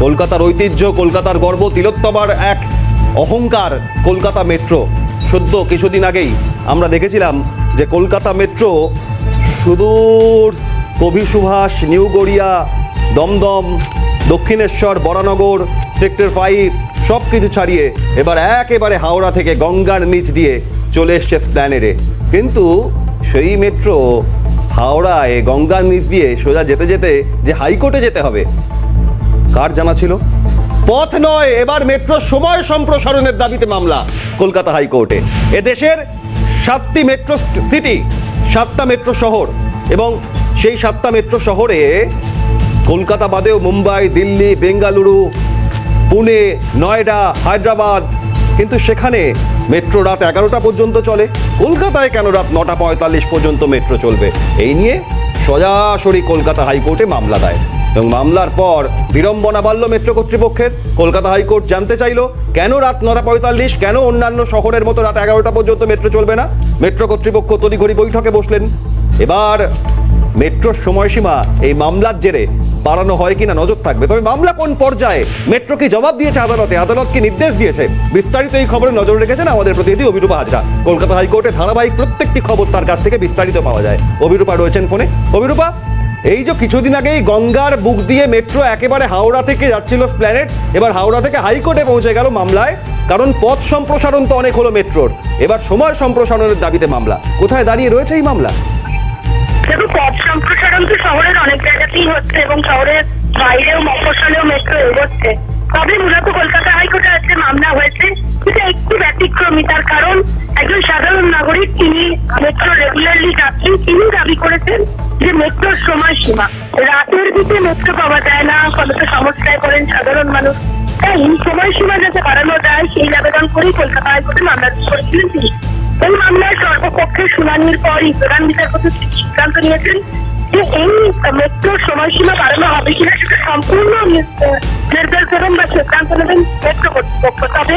কলকাতার ঐতিহ্য, কলকাতার গর্ব, তিলোত্তমার এক অহংকার, কলকাতা মেট্রো। সদ্য কিছুদিন আগেই আমরা দেখেছিলাম যে কলকাতা মেট্রো সুদূর Kavi Subhash new Garia Dumdum, Dakshineswar, Baranagar, sector five সব কিছু ছাড়িয়ে এবার একেবারে হাওড়া থেকে গঙ্গার নিচ দিয়ে চলে এসছে স্প্ল্যানেডে কিন্তু সেই মেট্রো হাওড়ায় গঙ্গার নিচ দিয়ে সোজা যেতে যেতে যে হাইকোর্টে যেতে হবে কার জানা ছিল? পথ নয়, এবার মেট্রো সময় সম্প্রসারণের দাবিতে মামলা কলকাতা হাইকোর্টে। এদেশের সাতটি মেট্রো সিটি সাতটা মেট্রো শহর এবং সেই সাতটা মেট্রো শহরে কলকাতা বাদেও মুম্বাই, দিল্লি, বেঙ্গালুরু, পুনে, নয়ডা, হায়দ্রাবাদ, কিন্তু সেখানে মেট্রো রাত এগারোটা পর্যন্ত চলে। কলকাতায় কেন রাত নটা পঁয়তাল্লিশ পর্যন্ত মেট্রো চলবে? এই নিয়ে সরাসরি কলকাতা হাইকোর্টে মামলা দেয় এবং মামলার পর বিড়ম্বনা বাড়ল মেট্রো কর্তৃপক্ষের। কলকাতা হাইকোর্ট জানতে চাইলো, কেন রাত নটা পঁয়তাল্লিশ, কেন অন্যান্য শহরের মতো রাত এগারোটা পর্যন্ত মেট্রো চলবে না? মেট্রো কর্তৃপক্ষ তড়িঘড়ি বৈঠকে বসলেন। এবার মেট্রোর সময়সীমা এই মামলার জেরে বাড়ানো হয় কিনা নজর থাকবে। তবে মামলা কোন পর্যায়ে? মেট্রো কি জবাব দিয়েছে আদালতে? আদালত কি নির্দেশ দিয়েছে? বিস্তারিত এই খবরে নজর রেখেছেন আমাদের প্রতিনিধি অভিরূপা হাজরা। কলকাতা হাইকোর্টে ধারাবাহিক প্রত্যেকটি খবর তার কাছ থেকে বিস্তারিত পাওয়া যায়। অভিরূপা রয়েছেন ফোনে। অভিরূপা এই যে কিছুদিন আগেই গঙ্গার বুক দিয়ে মেট্রো একেবারে হাওড়া থেকে যাচ্ছিল প্ল্যানেট এবার হাওড়া থেকে হাইকোর্টে পৌঁছে গেল মামলায়, কারণ পথ সম্প্রসারণ তো অনেক হলো মেট্রোর এবার সময় সম্প্রসারণের দাবিতে মামলা। কোথায় দাঁড়িয়ে রয়েছে এই মামলা? দেখো পথ সম্প্রসারণ তো শহরের অনেক জায়গাতেই হচ্ছে এবং শহরের বাইরেও মফস্বলেও মেট্রো এগোচ্ছে। তবে মূলত কলকাতা হাইকোর্টে আজকে মামলা হয়েছে এটা একটু ব্যতিক্রমী, তার কারণ তিনি মেট্রো রেগুলারলি যাচ্ছেন তিনি দাবি করেছেন যে মেট্রোর সময়সীমা। রাতের দিকে মেট্রো পাওয়া যায় না ফলত সমস্যায় পড়েন সাধারণ মানুষ। তাই এই সময়সীমা যাতে বাড়ানো যায়, সেই আবেদন করেই কলকাতা হাইকোর্টে মামলা করেছিলেন তিনি। এই মামলার সর্বপক্ষে শুনানির পরই প্রধান বিচারপতি সিদ্ধান্ত নিয়েছেন যে এই মেট্রোর সময়সীমা বাড়ানো হবে কিনা সেটা সম্পূর্ণ নির্দেশ দেবেন বা সিদ্ধান্ত নেবেন মেট্রো কর্তৃপক্ষ। তবে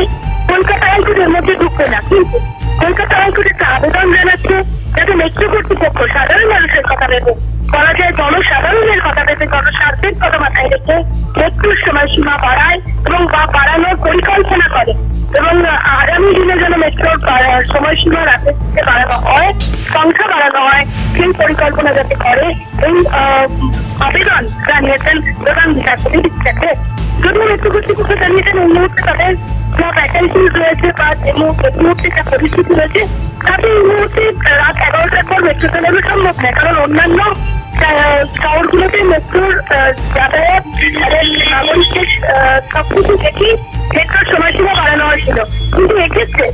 কলকাতা হাইকোর্ট এর মধ্যে ঢুকবে না, কিন্তু কলকাতা হাইকোর্টে আবেদন জানাচ্ছে। যাতে মেট্রো কর্তৃপক্ষ সাধারণ মানুষের কথা ভেবে বলা যায় জনসাধারণের কথা ভেবে জনস্বার্থের কথা মাথায় রেখে মেট্রোর সময়সীমা বাড়ায় এবং বা বাড়ানোর পরিকল্পনা করে। এবং দিনে যেন মেট্রোর সময়সীমা রাতের দিকে বাড়ানো হয়, সংখ্যা বাড়ানো হয়, সেই পরিকল্পনা যাতে করে এই আবেদন জানিয়েছেন প্রধান বিচারপতির কাছে যদিও মেট্রো কর্তৃপক্ষ জানিয়েছেন এই মুহূর্তে তাদের যা ভ্যাকেন্সিজ রয়েছে বা এই মুহূর্তে যা পরিস্থিতি রয়েছে, তাতে এই মুহূর্তে রাত এগারোটার পর মেট্রো চালানো সম্ভব নয়। কারণ অন্যান্য শহরগুলোতে মেট্রোর যাতায়াত নাগরিকদের সবকিছু দেখি মেট্রোর হয়েছিল কিন্তু এক্ষেত্রে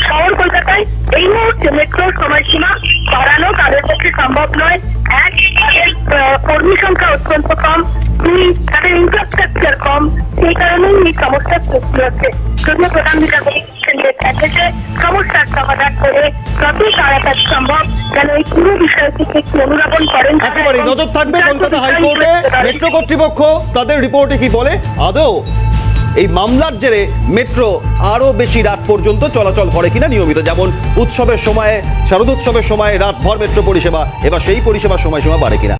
শহর কলকাতায় এই মুহূর্তে মেট্রোর সময়সীমা বাড়ানো তাদের পক্ষে সম্ভব নয়। এক তাদের কর্মী সংখ্যা অত্যন্ত কম। দুই তাদের ইনফ্রাস্ট্রাকচার কম। সেই কারণেই এই সমস্যার সৃষ্টি হচ্ছে। যদিও প্রধান বিচারপতি প্যাকেজে সমস্যার সমাধান করে যত তাড়াতাড়ি সম্ভব যেন এই পুরো বিষয়টিকে একটু অনুধাবন করেন। একেবারে নজর থাকবে কলকাতা হাইকোর্টে মেট্রো কর্তৃপক্ষ তাদের রিপোর্টে কি বলে? আদৌ এই মামলার জেরে মেট্রো আরও বেশি রাত পর্যন্ত চলাচল করে কিনা নিয়মিত, যেমন উৎসবের সময়ে শারদ উৎসবের সময় রাতভর মেট্রো পরিষেবা, এবার সেই পরিষেবার সময়সীমা বাড়ে কিনা।